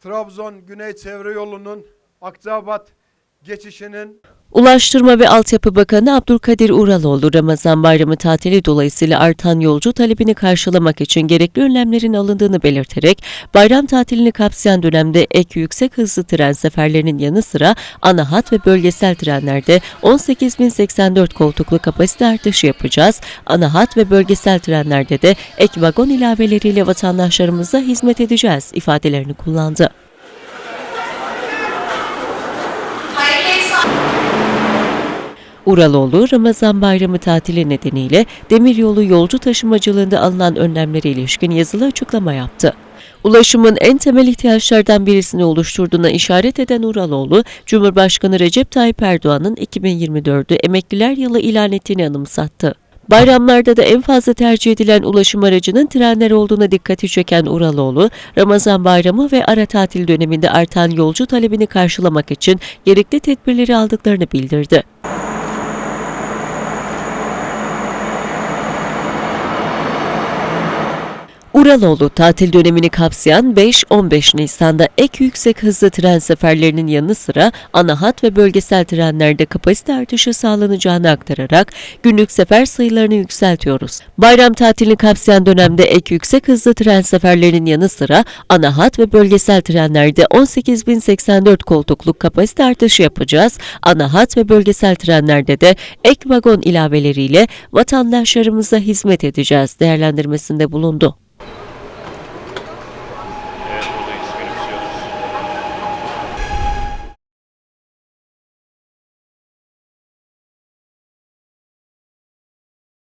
Trabzon Güney Çevre Yolu'nun Akçabat geçişinin Ulaştırma ve Altyapı Bakanı Abdülkadir Uraloğlu, Ramazan bayramı tatili dolayısıyla artan yolcu talebini karşılamak için gerekli önlemlerin alındığını belirterek, bayram tatilini kapsayan dönemde ek yüksek hızlı tren seferlerinin yanı sıra ana hat ve bölgesel trenlerde 18.084 koltuklu kapasite artışı yapacağız. Ana hat ve bölgesel trenlerde de ek vagon ilaveleriyle vatandaşlarımıza hizmet edeceğiz ifadelerini kullandı. Uraloğlu, Ramazan bayramı tatili nedeniyle demiryolu yolcu taşımacılığında alınan önlemlere ilişkin yazılı açıklama yaptı. Ulaşımın en temel ihtiyaçlardan birisini oluşturduğuna işaret eden Uraloğlu, Cumhurbaşkanı Recep Tayyip Erdoğan'ın 2024'ü emekliler yılı ilan ettiğini anımsattı. Bayramlarda da en fazla tercih edilen ulaşım aracının trenler olduğuna dikkati çeken Uraloğlu, Ramazan bayramı ve ara tatil döneminde artan yolcu talebini karşılamak için gerekli tedbirleri aldıklarını bildirdi. Uraloğlu tatil dönemini kapsayan 5-15 Nisan'da ek yüksek hızlı tren seferlerinin yanı sıra ana hat ve bölgesel trenlerde kapasite artışı sağlanacağını aktararak günlük sefer sayılarını yükseltiyoruz. Bayram tatilini kapsayan dönemde ek yüksek hızlı tren seferlerinin yanı sıra ana hat ve bölgesel trenlerde 18.084 koltukluk kapasite artışı yapacağız. Ana hat ve bölgesel trenlerde de ek vagon ilaveleriyle vatandaşlarımıza hizmet edeceğiz değerlendirmesinde bulundu.